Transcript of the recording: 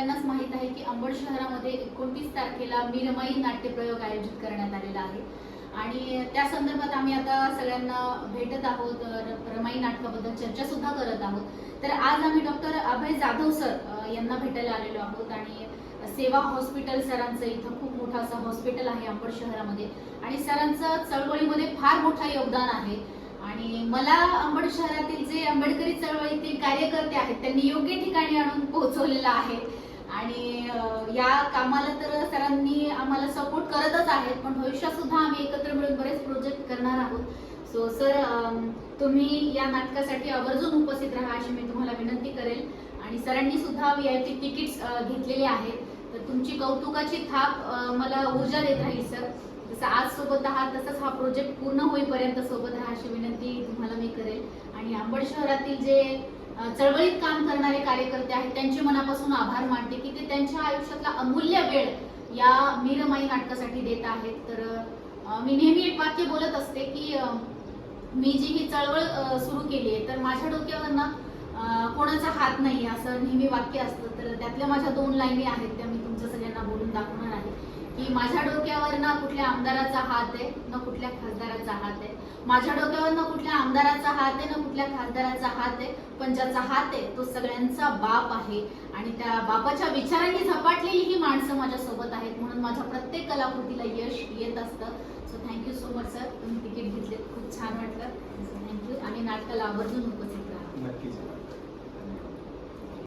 सगळ्यांनाच माहीत आहे की अंबड शहरामध्ये एकोणतीस तारखेला मीरमाई नाट्यप्रयोग आयोजित करण्यात आलेला आहे. आणि त्या संदर्भात आम्ही आता सगळ्यांना भेटत आहोत रमाई नाटकाबद्दल चर्चा सुद्धा करत आहोत. तर आज आम्ही डॉक्टर अभय जाधव सर यांना भेटायला आलेलो आहोत आणि सेवा हॉस्पिटल सरांचं इथं खूप मोठं असं हॉस्पिटल आहे अंबड शहरामध्ये. आणि सरांचं चळवळीमध्ये फार मोठं योगदान आहे. आणि मला अंबड शहरातील जे आंबेडकरी चळवळीतील कार्यकर्ते आहेत त्यांनी योग्य ठिकाणी आणून पोहोचवलेलं आहे. आणि या कामाला तर सरांनी आम्हाला सपोर्ट करतच आहेत पण भविष्यात सुद्धा आम्ही एकत्र मिळून बरेच प्रोजेक्ट करणार आहोत. सो सर तुम्ही या नाटकासाठी आवर्जून उपस्थित राहा अशी मी तुम्हाला विनंती करेल. आणि सरांनी सुद्धा व्ही आय पी तिकीट्स घेतलेले आहेत. तर तुमची कौतुकाची थाप मला ऊर्जा देत राहील सर जसं आज सोबत आहात तसंच हा प्रोजेक्ट पूर्ण होईपर्यंत सोबत राहा अशी विनंती तुम्हाला मी करेल. आणि अंबड शहरातील जे चळवळीत काम करणारे कार्यकर्ते आहेत त्यांचे मनापासून आभार मानते की ते त्यांच्या आयुष्यातला अमूल्य वेळ या मीरमाई नाटकासाठी देत आहेत. तर मी नेहमी एक वाक्य बोलत असते की मी जी ही चळवळ सुरू केली आहे तर माझ्या डोक्यावर ना कोणाचा हात नाही असं नेहमी वाक्य असतं. तर त्यातल्या माझ्या दोन लाईनी आहेत त्या मी तुमच्या सगळ्यांना बोलून दाखवणार आहे. की माझ्या डोक्यावर ना कुठल्या आमदाराचा हात आहे ना कुठल्या खासदाराचा हात आहे. माझ्या डोक्यावर ना कुठल्या आमदाराचा हात आहे ना कुठल्या खासदाराचा हात आहे. पण ज्याचा हात आहे तो सगळ्यांचा बाप आहे. आणि त्या बापाच्या विचारांनी झपाटलेली ही माणसं माझ्यासोबत आहेत. म्हणून माझ्या प्रत्येक कलाकृतीला यश येत असतं. So thank you so much sir तुम्ही तिकीट घेतले खूप छान वाटलं. थँक्यू आणि नाटकाला आवर्जून उपस्थित राहा. नक्कीच.